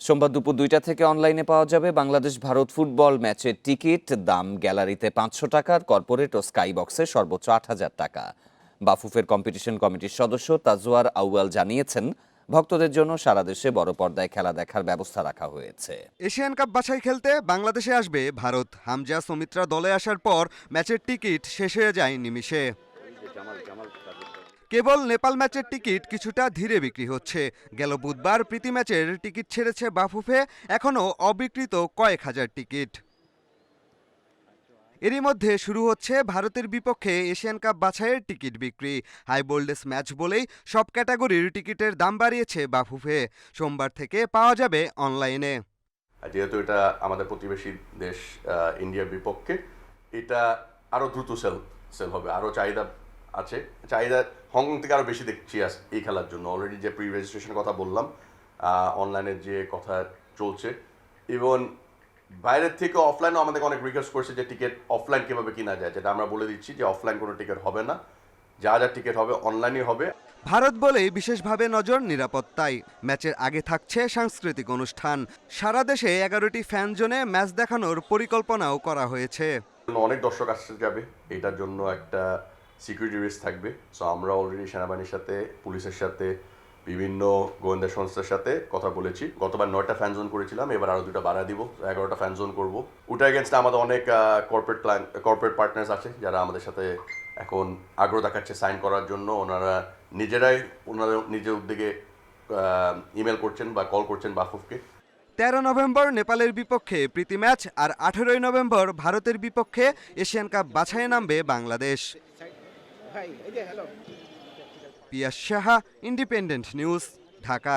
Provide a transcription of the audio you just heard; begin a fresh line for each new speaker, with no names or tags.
সোমবার দুপুর দুইটা থেকে অনলাইনে পাওয়া যাবে বাংলাদেশ ভারত ফুটবল ম্যাচের টিকিট। দাম গ্যালারিতে পাঁচশো টাকার, কর্পোরেট ও স্কাই বক্সে সর্বোচ্চ আট হাজার টাকা। বাফুফের কম্পিটিশন কমিটির সদস্য তাজওয়ার আউয়াল জানিয়েছেন, ভক্তদের জন্য সারা দেশে বড় পর্দায় খেলা দেখার ব্যবস্থা রাখা হয়েছে।
এশিয়ান কাপ বাছাই খেলতে বাংলাদেশে আসবে ভারত। হামজা সুমিত্রা দলে আসার পর ম্যাচের টিকিট শেষ হয়ে যায় নিমিষে। কেবল নেপাল ম্যাচের টিকিট কিছুটা ধীরে বিক্রি হচ্ছে। গেল বুধবার প্রীতি ম্যাচের টিকিট ছেড়েছে বাফুফে এখনও অবিকৃত কয়েক হাজার টিকিট। এরই মধ্যে শুরু হচ্ছে ভারতের বিপক্ষে এশিয়ান কাপ বাছাইয়ের টিকিট বিক্রি। হাই বোল্ডেস ম্যাচ বলেই সব ক্যাটাগরির টিকিটের দাম বাড়িয়েছে বাফুফে। সোমবার থেকে পাওয়া যাবে অনলাইনে।
যেহেতু এটা আমাদের প্রতিবেশী দেশ ইন্ডিয়ার বিপক্ষে, এটা আরও দ্রুত সেল সেল হবে আরও চাহিদা আছে। চাহিদা হংকং থেকে আরও বেশি দেখছি আস- এই খেলার জন্য। অলরেডি যে প্রি রেজিস্ট্রেশনের কথা বললাম অনলাইনের যে কথা চলছে এবং বাইরের থেকে অফলাইনও আমাদেরকে অনেক রিকোয়েস্ট করছে যে টিকিট অফলাইন কীভাবে কিনা যায়। যেটা আমরা বলে দিচ্ছি যে অফলাইন কোনো টিকিট হবে না। যা যা টিকিট হবে অনলাইনই হবে।
ভারত বলেই বিশেষভাবে নজর নিরাপত্তায়। ম্যাচের আগে থাকছে সাংস্কৃতিক অনুষ্ঠান। সারা দেশে এগারোটি ফ্যান জোনে ম্যাচ দেখানোর পরিকল্পনাও করা হয়েছে।
অনেক দর্শক আসতে যাবে। এটার জন্য একটা সিকিউরিটি রিস্ক থাকবে। সো আমরা অলরেডি সেনাবাহিনীর সাথে, পুলিশের সাথে, বিভিন্ন গোয়েন্দা সংস্থার সাথে কথা বলেছি। গতবার নয়টা ফ্যান জোন করেছিলাম, এবার আরও দুটো বাড়া দিব। এগারোটা ফ্যান জোন করব। ওটা এগেনস্টে আমাদের অনেক কর্পোরেট ক্লায়েন্ট কর্পোরেট পার্টনার্স আছে, যারা আমাদের সাথে এখন আগ্রহ দেখাচ্ছে সাইন করার জন্য। ওনারা নিজেরাই, ওনারা নিজের উদ্যোগে ইমেল করছেন বা কল করছেন বাফুফকে।
তেরো নভেম্বর নেপালের বিপক্ষে প্রীতি ম্যাচ আর আঠেরোই নভেম্বর ভারতের বিপক্ষে এশিয়ান কাপ বাছাইয়ে নামবে Bangladesh. Piyas Saha independent news Dhaka